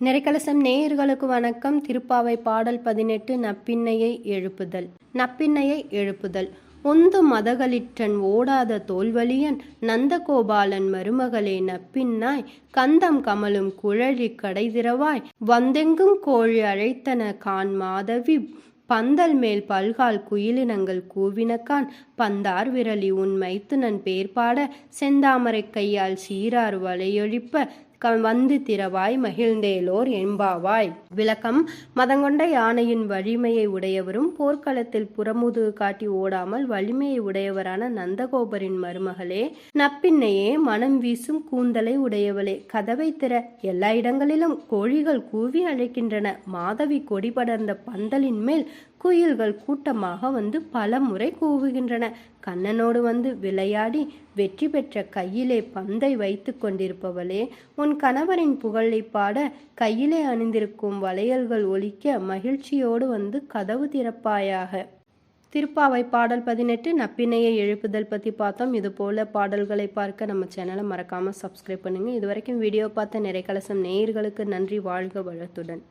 நெறிக்கலசம் நேயர்களுக்கு வணக்கம். திருப்பாவை பாடல் பதினெட்டு நப்பின்னையை எழுப்புதல். நப்பின்னையை எழுப்புதல். ஒந்து மதகளிற்றன் ஓடாத தோல்வலியன் நந்தகோபாலன் மருமகளே நப்பின்னாய் கந்தம் கமலும் குழலி கடைதிரவாய் வந்தெங்கும் கோழி அழைத்தன கான் மாதவி பந்தல் மேல் பல்கால் குயிலினங்கள் கூவினக்கான் பந்தார் விரலி உன் மைத்துனன் பேர்பாட செந்தாமரை கையால் சீரார் வலையொழிப்ப வந்து திறவாய் மகிழ்ந்தேலோர் என்பாவாய். விளக்கம் மதங்கொண்ட யானையின் வலிமையை உடையவரும் போர்க்களத்தில் புறமுதுகு காட்டி ஓடாமல் வலிமையை உடையவரான நந்தகோபரின் மருமகளே நப்பின்னையே மனம் வீசும் கூந்தலை உடையவளே. கதவை திற எல்லா இடங்களிலும் கோழிகள் கூவி அழைக்கின்றன. மாதவி கொடி படர்ந்த பந்தலின் மேல் குயில்கள் கூட்டமாக வந்து பல முறை கூவுகின்றன. கண்ணனோடு வந்து விளையாடி வெற்றி பெற்ற கையிலே பந்தை வைத்து கொண்டிருப்பவளே உன் கணவரின் புகழை பாட கையிலே அணிந்திருக்கும் வளையல்கள் ஒலிக்க மகிழ்ச்சியோடு வந்து கதவு திறப்பாயாக. திருப்பாவை பாடல் பதினெட்டு நப்பிணையை எழுப்புதல் பற்றி பார்த்தோம். இது போல பாடல்களை பார்க்க நம்ம சேனலை மறக்காமல் சப்ஸ்கிரைப் பண்ணுங்கள் இது வரைக்கும் வீடியோ பார்த்த நிறைக்கலசம் நேயர்களுக்கு நன்றி வாழ்க வளத்துடன்.